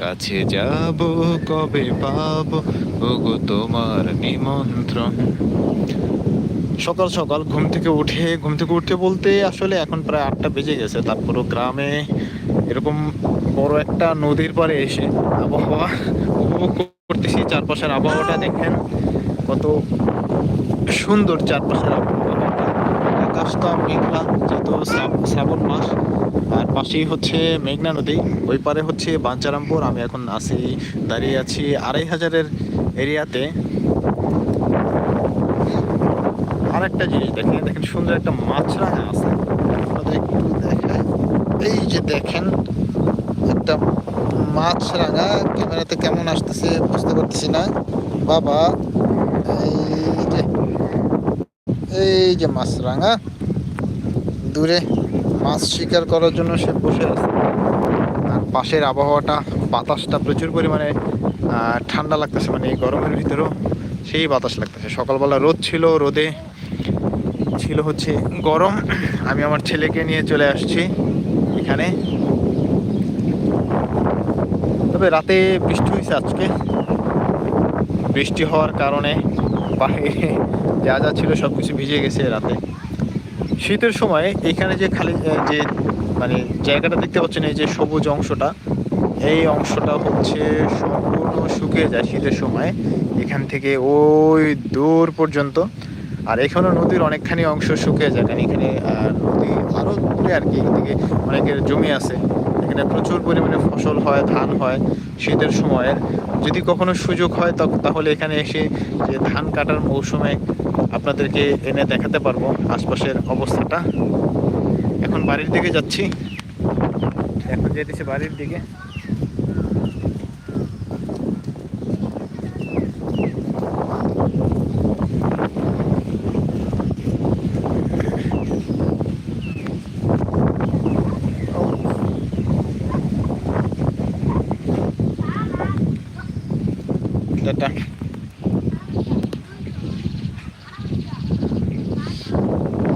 কাছে যাব, কবে পাব? ওগো তোমার নিমন্ত্রণ। সকাল সকাল ঘুম থেকে উঠে, ঘুম থেকে উঠতে বলতে আসলে এখন প্রায় আটটা বেজে গেছে। তারপরও গ্রামে এরকম বড় একটা নদীর পাড়ে এসে আবহাওয়া উপভোগ করতেছি। চারপাশের আবহাওয়াটা দেখেন কত সুন্দর চারপাশের আবহাওয়াটা আকাশটা মেঘলা যেহেতু শ্রাবণ মাস আর পাশেই হচ্ছে মেঘনা নদী। ওই পারে হচ্ছে বাঞ্চারামপুর। আমি এখন আছি, দাঁড়িয়ে আছি আড়াই হাজারের এরিয়াতে। আর একটা জিনিস, দেখেন দেখেন, সুন্দর একটা মাছরাঙা আছে। এই যে দেখেন, একটা মাছরাঙা। ক্যামেরাতে কেমন আসতেছে বুঝতে পারতেছি না। বাবা, এই এই যে মাছরাঙা, দূরে মাছ শিকার করার জন্য সে বসে আছে। আর পাশের আবহাওয়াটা, বাতাসটা প্রচুর পরিমাণে ঠান্ডা লাগতেছে মানে এই গরমের ভিতরেও সেই বাতাস লাগতেছে। সকালবেলা রোদ ছিল, রোদে ছিল হচ্ছে গরম। আমি আমার ছেলেকে নিয়ে চলে আসছি এখানে। তবে রাতে বৃষ্টি হয়েছে আজকে। বৃষ্টি হওয়ার কারণে বাইরে যা যা ছিল সব কিছু ভিজে গেছে রাতে। শীতের সময় এখানে যে খালি যে মানে জায়গাটা দেখতে পাচ্ছেন, এই যে সবুজ অংশটা, এই অংশটা হচ্ছে সম্পূর্ণ শুকিয়ে যায় শীতের সময়। এখান থেকে ওই দূর পর্যন্ত। আর এখানেও নদীর অনেকখানি অংশ শুকিয়ে যায়, কারণ এখানে নদী আরও দূরে আর কি এদিকে অনেকের জমি আছে। এখানে প্রচুর পরিমাণে ফসল হয়, ধান হয় শীতের সময়ের। যদি কখনো সুযোগ হয় তাহলে এখানে এসে যে ধান কাটার মৌসুমে আপনাদেরকে এনে দেখাতে পারব আশপাশের অবস্থাটা। এখন বাড়ির দিকে যাচ্ছি। এখন যেতেছে বাড়ির দিকে। Tata.